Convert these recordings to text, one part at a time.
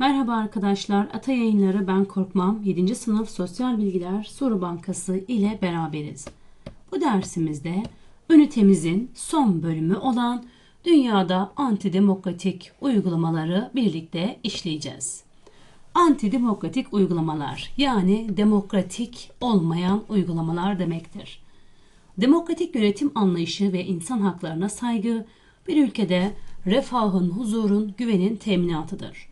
Merhaba arkadaşlar, Ata Yayınları Ben Korkmam 7. sınıf Sosyal Bilgiler Soru Bankası ile beraberiz. Bu dersimizde ünitemizin son bölümü olan dünyada antidemokratik uygulamaları birlikte işleyeceğiz. Antidemokratik uygulamalar yani demokratik olmayan uygulamalar demektir. Demokratik yönetim anlayışı ve insan haklarına saygı bir ülkede refahın, huzurun, güvenin teminatıdır.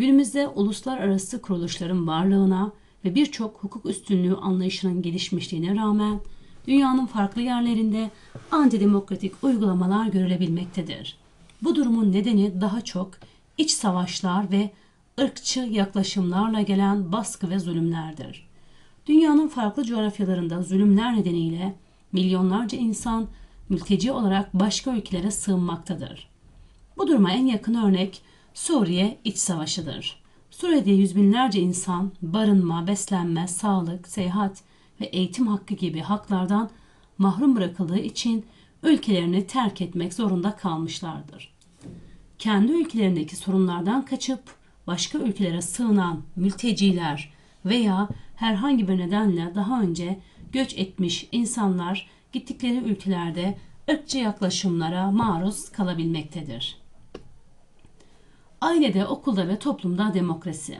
Günümüzde uluslararası kuruluşların varlığına ve birçok hukuk üstünlüğü anlayışının gelişmişliğine rağmen dünyanın farklı yerlerinde antidemokratik uygulamalar görülebilmektedir. Bu durumun nedeni daha çok iç savaşlar ve ırkçı yaklaşımlarla gelen baskı ve zulümlerdir. Dünyanın farklı coğrafyalarında zulümler nedeniyle milyonlarca insan mülteci olarak başka ülkelere sığınmaktadır. Bu duruma en yakın örnek Suriye iç savaşıdır. Suriye'de yüz binlerce insan barınma, beslenme, sağlık, seyahat ve eğitim hakkı gibi haklardan mahrum bırakıldığı için ülkelerini terk etmek zorunda kalmışlardır. Kendi ülkelerindeki sorunlardan kaçıp başka ülkelere sığınan mülteciler veya herhangi bir nedenle daha önce göç etmiş insanlar gittikleri ülkelerde ırkçı yaklaşımlara maruz kalabilmektedir. Ailede, okulda ve toplumda demokrasi.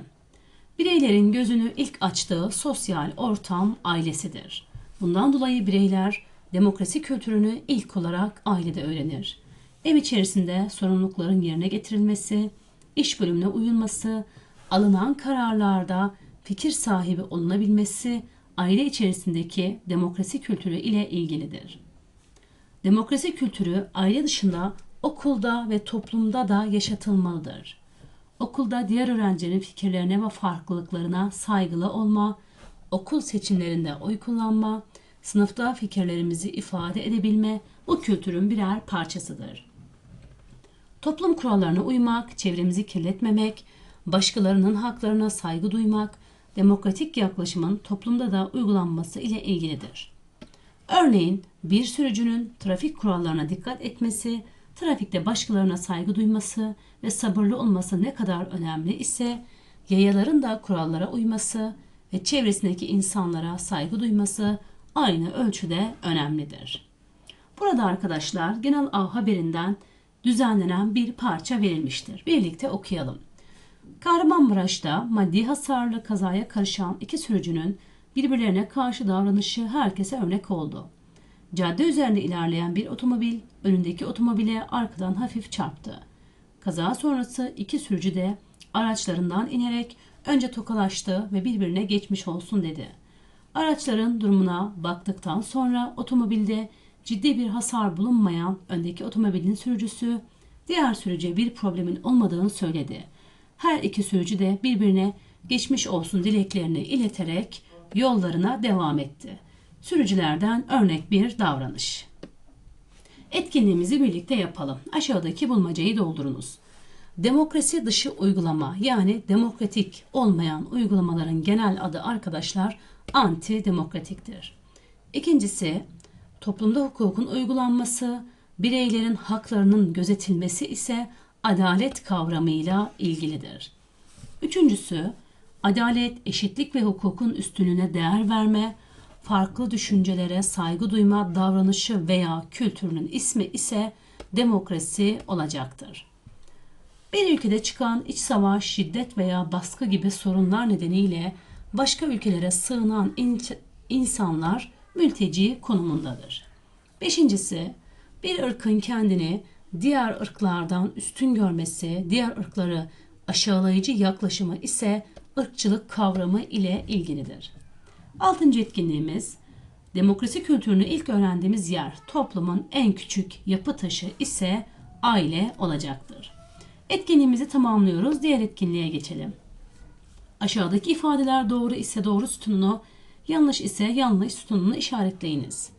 Bireylerin gözünü ilk açtığı sosyal ortam ailesidir. Bundan dolayı bireyler demokrasi kültürünü ilk olarak ailede öğrenir. Ev içerisinde sorumlulukların yerine getirilmesi, iş bölümüne uyulması, alınan kararlarda fikir sahibi olunabilmesi aile içerisindeki demokrasi kültürü ile ilgilidir. Demokrasi kültürü aile dışında okulda ve toplumda da yaşatılmalıdır. Okulda diğer öğrencilerin fikirlerine ve farklılıklarına saygılı olma, okul seçimlerinde oy kullanma, sınıfta fikirlerimizi ifade edebilme bu kültürün birer parçasıdır. Toplum kurallarına uymak, çevremizi kirletmemek, başkalarının haklarına saygı duymak, demokratik yaklaşımın toplumda da uygulanması ile ilgilidir. Örneğin bir sürücünün trafik kurallarına dikkat etmesi, trafikte başkalarına saygı duyması ve sabırlı olması ne kadar önemli ise yayaların da kurallara uyması ve çevresindeki insanlara saygı duyması aynı ölçüde önemlidir. Burada arkadaşlar Genel Av Haberinden düzenlenen bir parça verilmiştir. Birlikte okuyalım. Kahramanmaraş'ta maddi hasarlı kazaya karışan iki sürücünün birbirlerine karşı davranışı herkese örnek oldu. Cadde üzerinde ilerleyen bir otomobil önündeki otomobile arkadan hafif çarptı. Kaza sonrası iki sürücü de araçlarından inerek önce tokalaştı ve birbirine geçmiş olsun dedi. Araçların durumuna baktıktan sonra otomobilde ciddi bir hasar bulunmayan öndeki otomobilin sürücüsü diğer sürücüye bir problemin olmadığını söyledi. Her iki sürücü de birbirine geçmiş olsun dileklerini ileterek yollarına devam etti. Sürücülerden örnek bir davranış. Etkinliğimizi birlikte yapalım. Aşağıdaki bulmacayı doldurunuz. Demokrasi dışı uygulama yani demokratik olmayan uygulamaların genel adı arkadaşlar anti-demokratiktir. İkincisi toplumda hukukun uygulanması, bireylerin haklarının gözetilmesi ise adalet kavramıyla ilgilidir. Üçüncüsü adalet, eşitlik ve hukukun üstünlüğüne değer verme, farklı düşüncelere saygı duyma davranışı veya kültürünün ismi ise demokrasi olacaktır. Bir ülkede çıkan iç savaş, şiddet veya baskı gibi sorunlar nedeniyle başka ülkelere sığınan insanlar mülteci konumundadır. Beşincisi, bir ırkın kendini diğer ırklardan üstün görmesi, diğer ırkları aşağılayıcı yaklaşımı ise ırkçılık kavramı ile ilgilidir. Altıncı etkinliğimiz demokrasi kültürünü ilk öğrendiğimiz yer toplumun en küçük yapı taşı ise aile olacaktır. Etkinliğimizi tamamlıyoruz. Diğer etkinliğe geçelim. Aşağıdaki ifadeler doğru ise doğru sütununu, yanlış ise yanlış sütununu işaretleyiniz.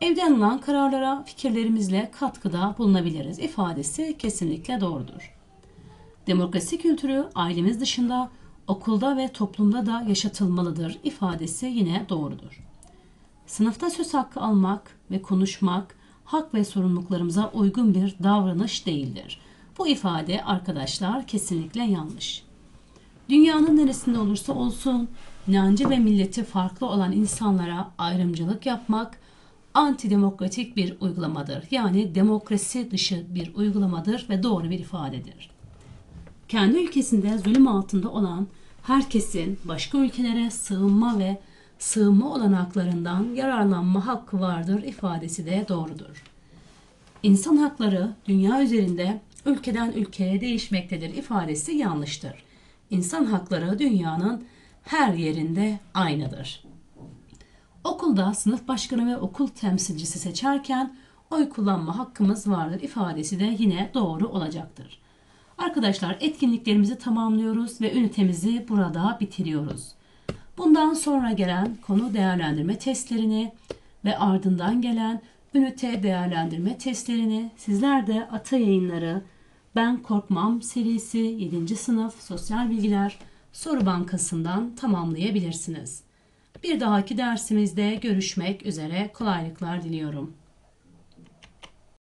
Evden alınan kararlara fikirlerimizle katkıda bulunabiliriz ifadesi kesinlikle doğrudur. Demokrasi kültürü ailemiz dışında okulda ve toplumda da yaşatılmalıdır ifadesi yine doğrudur. Sınıfta söz hakkı almak ve konuşmak hak ve sorumluluklarımıza uygun bir davranış değildir. Bu ifade arkadaşlar kesinlikle yanlış. Dünyanın neresinde olursa olsun inancı ve milleti farklı olan insanlara ayrımcılık yapmak antidemokratik bir uygulamadır. Yani demokrasi dışı bir uygulamadır ve doğru bir ifadedir. Kendi ülkesinde zulüm altında olan herkesin başka ülkelere sığınma ve sığınma olanaklarından yararlanma hakkı vardır ifadesi de doğrudur. İnsan hakları dünya üzerinde ülkeden ülkeye değişmektedir ifadesi yanlıştır. İnsan hakları dünyanın her yerinde aynıdır. Okulda sınıf başkanı ve okul temsilcisi seçerken oy kullanma hakkımız vardır ifadesi de yine doğru olacaktır. Arkadaşlar etkinliklerimizi tamamlıyoruz ve ünitemizi burada bitiriyoruz. Bundan sonra gelen konu değerlendirme testlerini ve ardından gelen ünite değerlendirme testlerini sizler de Ata Yayınları Ben Korkmam serisi 7. sınıf sosyal bilgiler soru bankasından tamamlayabilirsiniz. Bir dahaki dersimizde görüşmek üzere kolaylıklar diliyorum.